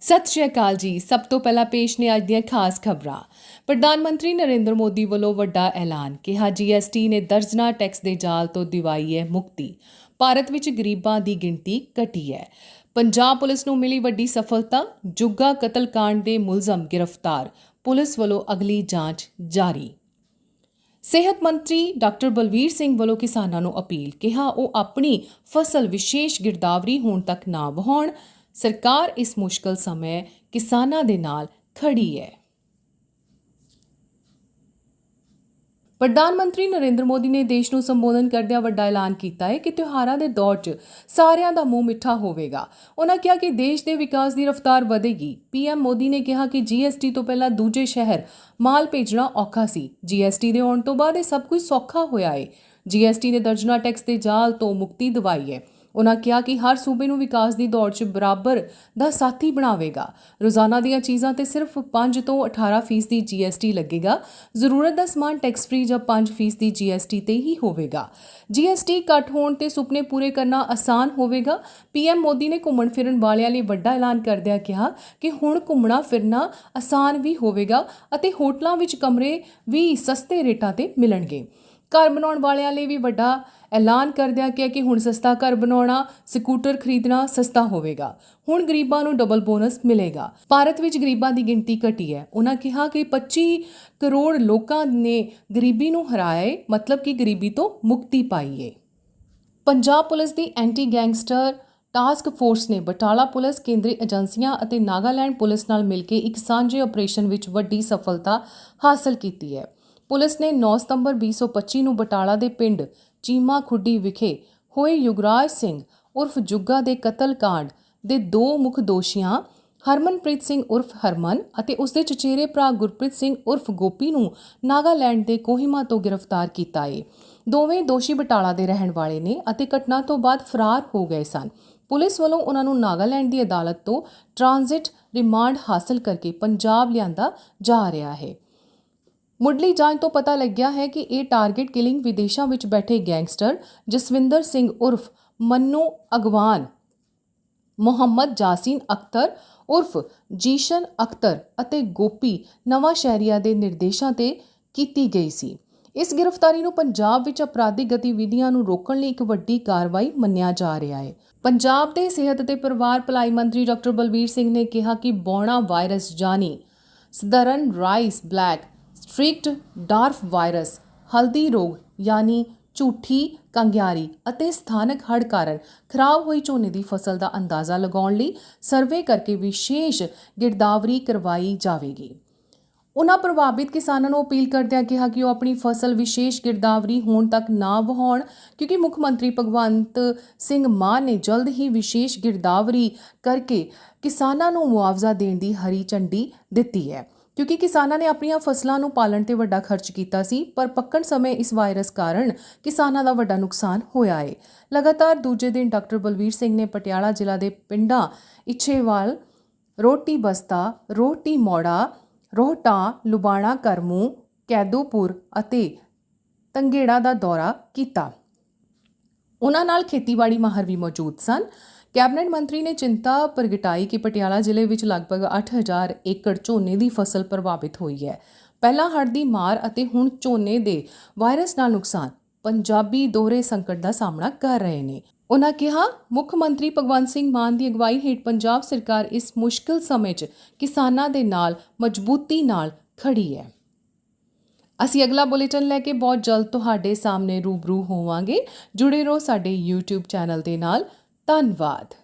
ਸਤਿ ਸ਼੍ਰੀ ਅਕਾਲ ਜੀ। ਸਭ ਤੋਂ ਪਹਿਲਾਂ ਪੇਸ਼ ਨੇ ਅੱਜ ਦੀਆਂ ਖਾਸ ਖਬਰਾਂ। ਪ੍ਰਧਾਨ ਮੰਤਰੀ ਨਰਿੰਦਰ ਮੋਦੀ ਵੱਲੋਂ ਵੱਡਾ ਐਲਾਨ। ਕਿਹਾ ਜੀਐਸਟੀ ਨੇ ਦਰਜਨਾ ਟੈਕਸ ਦੇ ਜਾਲ ਤੋਂ ਦਿਵਾਈ ਹੈ ਮੁਕਤੀ। ਭਾਰਤ ਵਿੱਚ ਗਰੀਬਾਂ ਦੀ ਗਿਣਤੀ ਘਟੀ ਹੈ। ਪੰਜਾਬ ਪੁਲਿਸ ਨੂੰ ਮਿਲੀ ਵੱਡੀ ਸਫਲਤਾ। ਜੁੱਗਾ ਕਤਲकांड ਦੇ ਮੁਲਜ਼ਮ ਗ੍ਰਿਫਤਾਰ। ਪੁਲਿਸ ਵੱਲੋਂ ਅਗਲੀ ਜਾਂਚ ਜਾਰੀ। ਸਿਹਤ ਮੰਤਰੀ ਡਾਕਟਰ ਬਲਵੀਰ ਸਿੰਘ ਵੱਲੋਂ ਕਿਸਾਨਾਂ ਨੂੰ ਅਪੀਲ। ਕਿਹਾ, ਉਹ ਆਪਣੀ ਫਸਲ ਵਿਸ਼ੇਸ਼ ਗਿਰਦਾਵਰੀ ਹੋਣ ਤੱਕ ਨਾ ਵਹਾਉਣ। ਸਰਕਾਰ ਇਸ ਮੁਸ਼ਕਲ ਸਮੇਂ ਕਿਸਾਨਾਂ ਦੇ ਨਾਲ ਖੜੀ ਹੈ। ਪ੍ਰਧਾਨ ਮੰਤਰੀ ਨਰਿੰਦਰ ਮੋਦੀ ਨੇ ਦੇਸ਼ ਨੂੰ ਸੰਬੋਧਨ ਕਰਦਿਆਂ ਵੱਡਾ ਐਲਾਨ ਕੀਤਾ ਹੈ ਕਿ ਤਿਉਹਾਰਾਂ ਦੇ ਦੌਰ 'ਚ ਸਾਰਿਆਂ ਦਾ ਮੂੰਹ ਮਿੱਠਾ ਹੋਵੇਗਾ। ਉਹਨਾਂ ਕਿਹਾ ਕਿ ਦੇਸ਼ ਦੇ ਵਿਕਾਸ ਦੀ ਰਫ਼ਤਾਰ ਵਧੇਗੀ। ਪੀਐਮ ਮੋਦੀ ਨੇ ਕਿਹਾ ਕਿ ਜੀਐਸਟੀ ਤੋਂ ਪਹਿਲਾਂ ਦੂਜੇ ਸ਼ਹਿਰ ਮਾਲ ਭੇਜਣਾ ਔਖਾ ਸੀ। ਜੀਐਸਟੀ ਦੇ ਆਉਣ ਤੋਂ ਬਾਅਦ ਇਹ ਸਭ ਕੁਝ ਸੌਖਾ ਹੋਇਆ ਹੈ ਜੀਐਸਟੀ ਨੇ ਦਰਜਨਾ ਟੈਕਸ ਦੇ ਜਾਲ ਤੋਂ ਮੁਕਤੀ ਦਿਵਾਈ ਹੈ। ਉਹਨਾਂ ਕਿਹਾ ਕਿ ਹਰ ਸੂਬੇ ਨੂੰ ਵਿਕਾਸ ਦੀ ਦੌੜ 'ਚ ਬਰਾਬਰ ਦਾ ਸਾਥੀ ਬਣਾਵੇਗਾ। ਰੋਜ਼ਾਨਾ ਦੀਆਂ ਚੀਜ਼ਾਂ ਤੇ ਸਿਰਫ 5 ਤੋਂ 18 ਫੀਸਦੀ ਜੀਐਸਟੀ ਲੱਗੇਗਾ। ਜ਼ਰੂਰਤ ਦਾ ਸਮਾਨ ਟੈਕਸ ਫ੍ਰੀ ਜਾਂ 5 ਫੀਸਦੀ ਜੀਐਸਟੀ ਤੇ ਹੀ ਹੋਵੇਗਾ। ਜੀਐਸਟੀ ਘੱਟ ਹੋਣ ਤੇ ਸੁਪਨੇ ਪੂਰੇ ਕਰਨਾ ਆਸਾਨ ਹੋਵੇਗਾ। ਪੀਐਮ ਮੋਦੀ ਨੇ ਘੁੰਮਣ ਫਿਰਨ ਵਾਲਿਆਂ ਲਈ ਵੱਡਾ ਐਲਾਨ ਕਰਦਿਆਂ ਕਿਹਾ ਕਿ ਹੁਣ ਘੁੰਮਣਾ ਫਿਰਨਾ ਆਸਾਨ ਵੀ ਹੋਵੇਗਾ ਅਤੇ ਹੋਟਲਾਂ ਵਿੱਚ ਕਮਰੇ ਵੀ ਸਸਤੇ ਰੇਟਾਂ ਤੇ ਮਿਲਣਗੇ। ਘਰ ਬਣਾਉਣ ਵਾਲਿਆਂ ਲਈ ਵੀ ਵੱਡਾ ਐਲਾਨ ਕਰਦਿਆਂ ਕਿਹਾ ਕਿ ਹੁਣ ਸਸਤਾ ਘਰ ਬਣਾਉਣਾ, ਸਕੂਟਰ ਖਰੀਦਣਾ ਸਸਤਾ ਹੋਵੇਗਾ। ਹੁਣ ਗਰੀਬਾਂ ਨੂੰ ਡਬਲ ਬੋਨਸ ਮਿਲੇਗਾ। ਭਾਰਤ ਵਿੱਚ ਗਰੀਬਾਂ ਦੀ ਗਿਣਤੀ ਘਟੀ ਹੈ। ਉਹਨਾਂ ਕਿਹਾ ਕਿ 25 ਕਰੋੜ ਲੋਕਾਂ ਨੇ ਗਰੀਬੀ ਨੂੰ ਹਰਾਇਆ ਹੈ ਮਤਲਬ ਕਿ ਗਰੀਬੀ ਤੋਂ ਮੁਕਤੀ ਪਾਈ ਹੈ ਪੰਜਾਬ ਪੁਲਿਸ ਦੀ ਐਂਟੀ ਗੈਂਗਸਟਰ ਟਾਸਕ ਫੋਰਸ ਨੇ ਬਟਾਲਾ ਪੁਲਿਸ, ਕੇਂਦਰੀ ਏਜੰਸੀਆਂ ਅਤੇ ਨਾਗਾਲੈਂਡ ਪੁਲਿਸ ਨਾਲ ਮਿਲ ਕੇ ਇੱਕ ਸਾਂਝੇ ਆਪਰੇਸ਼ਨ ਵਿੱਚ ਵੱਡੀ ਸਫਲਤਾ ਹਾਸਲ ਕੀਤੀ ਹੈ। ਪੁਲਿਸ ਨੇ 9 ਸਤੰਬਰ 2025 ਨੂੰ ਬਟਾਲਾ ਦੇ ਪਿੰਡ ਚੀਮਾ ਖੁੱਡੀ ਵਿਖੇ ਹੋਏ ਯੁਗਰਾਜ ਸਿੰਘ ਉਰਫ ਜੁੱਗਾ ਦੇ ਕਤਲकांड ਦੇ ਦੋ ਮੁੱਖ ਦੋਸ਼ੀਆਂ, ਹਰਮਨਪ੍ਰੀਤ ਸਿੰਘ ਉਰਫ ਹਰਮਨ ਅਤੇ ਉਸ ਦੇ ਚਚੇਰੇ ਭਰਾ ਗੁਰਪ੍ਰੀਤ ਸਿੰਘ ਉਰਫ ਗੋਪੀ ਨੂੰ ਨਾਗਾਲੈਂਡ ਦੇ ਕੋਹਿਮਾ ਤੋਂ ਗ੍ਰਿਫਤਾਰ ਕੀਤਾ ਏ। ਦੋਵੇਂ ਦੋਸ਼ੀ ਬਟਾਲਾ ਦੇ ਰਹਿਣ ਵਾਲੇ ਨੇ ਅਤੇ ਘਟਨਾ ਤੋਂ ਬਾਅਦ ਫਰਾਰ ਹੋ ਗਏ ਸਨ। ਪੁਲਿਸ ਵੱਲੋਂ ਉਹਨਾਂ ਨੂੰ ਨਾਗਾਲੈਂਡ ਦੀ ਅਦਾਲਤ ਤੋਂ ਟ੍ਰਾਂਜ਼ਿਟ ਰਿਮਾਂਡ ਹਾਸਲ ਕਰਕੇ ਪੰਜਾਬ ਲਿਆਂਦਾ ਜਾ ਰਿਹਾ ਹੈ। ਮੁੱਢਲੀ ਜਾਂਚ ਤੋਂ ਪਤਾ ਲੱਗਿਆ ਹੈ ਕਿ ਇਹ ਟਾਰਗੇਟ ਕਿਲਿੰਗ ਵਿਦੇਸ਼ਾਂ ਵਿੱਚ ਬੈਠੇ ਗੈਂਗਸਟਰ ਜਸਵਿੰਦਰ ਸਿੰਘ ਉਰਫ ਮੰਨੂ ਅਗਵਾਨ, ਮੁਹੰਮਦ ਜਾਸੀਨ ਅਖਤਰ ਉਰਫ ਜੀਸ਼ਨ ਅਖਤਰ ਅਤੇ ਗੋਪੀ ਨਵਾਂ ਸ਼ਹਿਰੀਆ ਦੇ ਨਿਰਦੇਸ਼ਾਂ ਤੇ ਕੀਤੀ ਗਈ ਸੀ। ਇਸ ਗ੍ਰਿਫਤਾਰੀ ਨੂੰ ਪੰਜਾਬ ਵਿੱਚ ਅਪਰਾਧਿਕ ਗਤੀਵਿਧੀਆਂ ਨੂੰ ਰੋਕਣ ਲਈ ਇੱਕ ਵੱਡੀ ਕਾਰਵਾਈ ਮੰਨਿਆ ਜਾ ਰਿਹਾ ਹੈ। ਪੰਜਾਬ ਦੇ ਸਿਹਤ ਅਤੇ ਪਰਿਵਾਰ ਭਲਾਈ ਮੰਤਰੀ ਡਾਕਟਰ ਬਲਬੀਰ ਸਿੰਘ ਨੇ ਕਿਹਾ ਕਿ ਬੌਣਾ ਵਾਇਰਸ ਜਾਨੀ southern rice black streaked dwarf virus, ਹਲਦੀ ਰੋਗ ਯਾਨੀ ਝੂਠੀ ਕੰਗਿਆਰੀ ਅਤੇ ਸਥਾਨਕ ਹੜ੍ਹ ਕਾਰਨ ਖਰਾਬ ਹੋਈ ਝੋਨੇ ਦੀ ਫਸਲ ਦਾ ਅੰਦਾਜ਼ਾ ਲਗਾਉਣ ਲਈ ਸਰਵੇ ਕਰਕੇ ਵਿਸ਼ੇਸ਼ ਗਿਰਦਾਵਰੀ ਕਰਵਾਈ ਜਾਵੇਗੀ। ਉਹਨਾਂ ਪ੍ਰਭਾਵਿਤ ਕਿਸਾਨਾਂ ਨੂੰ ਅਪੀਲ ਕਰਦਿਆਂ ਕਿਹਾ ਕਿ ਉਹ ਆਪਣੀ ਫਸਲ ਵਿਸ਼ੇਸ਼ ਗਿਰਦਾਵਰੀ ਹੋਣ ਤੱਕ ਨਾ ਵਹਾਉਣ ਕਿਉਂਕਿ ਮੁੱਖ ਮੰਤਰੀ ਭਗਵੰਤ ਸਿੰਘ ਮਾਨ ਨੇ ਜਲਦ ਹੀ ਵਿਸ਼ੇਸ਼ ਗਿਰਦਾਵਰੀ ਕਰਕੇ ਕਿਸਾਨਾਂ ਨੂੰ ਮੁਆਵਜ਼ਾ ਦੇਣ ਦੀ ਹਰੀ ਝੰਡੀ ਦਿੱਤੀ ਹੈ। ਕਿਉਂਕਿ ਕਿਸਾਨਾਂ ਨੇ ਆਪਣੀਆਂ ਫਸਲਾਂ ਨੂੰ ਪਾਲਣ ਤੇ ਵੱਡਾ ਖਰਚ ਕੀਤਾ ਸੀ, ਪਰ ਪੱਕਣ ਸਮੇਂ ਇਸ ਵਾਇਰਸ ਕਾਰਨ ਕਿਸਾਨਾਂ ਦਾ ਵੱਡਾ ਨੁਕਸਾਨ ਹੋਇਆ ਹੈ ਲਗਾਤਾਰ ਦੂਜੇ ਦਿਨ ਡਾਕਟਰ ਬਲਵੀਰ ਸਿੰਘ ਨੇ ਪਟਿਆਲਾ ਜ਼ਿਲ੍ਹਾ ਦੇ ਪਿੰਡਾਂ ਇੱਛੇਵਾਲ ਰੋਟੀ ਬਸਤਾ ਰੋਟੀ ਮੋੜਾ, ਰੋਹਟਾ, ਲੁਬਾਣਾ, ਕਰਮੂ, ਕੈਦੋਪੁਰ ਅਤੇ ਤੰਗੇੜਾ ਦਾ ਦੌਰਾ ਕੀਤਾ। ਉਹਨਾਂ ਨਾਲ ਖੇਤੀਬਾੜੀ ਮਾਹਰ ਵੀ ਮੌਜੂਦ ਸਨ। ਕੈਬਨਿਟ ਮੰਤਰੀ ਨੇ ਚਿੰਤਾ ਪ੍ਰਗਟਾਈ ਕਿ ਪਟਿਆਲਾ ਜ਼ਿਲ੍ਹੇ ਵਿੱਚ ਲਗਭਗ 8000 ਏਕੜ ਝੋਨੇ ਦੀ ਫਸਲ ਪ੍ਰਭਾਵਿਤ ਹੋਈ ਹੈ। ਪਹਿਲਾਂ ਹੜ੍ਹ ਦੀ ਮਾਰ ਅਤੇ ਹੁਣ ਝੋਨੇ ਦੇ ਵਾਇਰਸ ਨਾਲ ਨੁਕਸਾਨ, ਪੰਜਾਬੀ ਦੋਹਰੇ ਸੰਕਟ ਦਾ ਸਾਹਮਣਾ ਕਰ ਰਹੇ ਨੇ। ਉਹਨਾਂ ਕਿਹਾ, ਮੁੱਖ ਮੰਤਰੀ ਭਗਵੰਤ ਸਿੰਘ ਮਾਨ ਦੀ ਅਗਵਾਈ ਹੇਠ ਪੰਜਾਬ ਸਰਕਾਰ ਇਸ ਮੁਸ਼ਕਲ ਸਮੇਂ 'ਚ ਕਿਸਾਨਾਂ ਦੇ ਨਾਲ, ਮਜ਼ਬੂਤੀ ਨਾਲ ਖੜੀ ਹੈ। ਅਸੀਂ ਅਗਲਾ ਬੁਲੇਟਿਨ ਲੈ ਕੇ ਬਹੁਤ ਜਲਦ ਤੁਹਾਡੇ ਸਾਹਮਣੇ ਰੂਬਰੂ ਹੋਵਾਂਗੇ। ਜੁੜੇ ਰਹੋ ਸਾਡੇ YouTube ਚੈਨਲ ਦੇ ਨਾਲ। ਧੰਨਵਾਦ।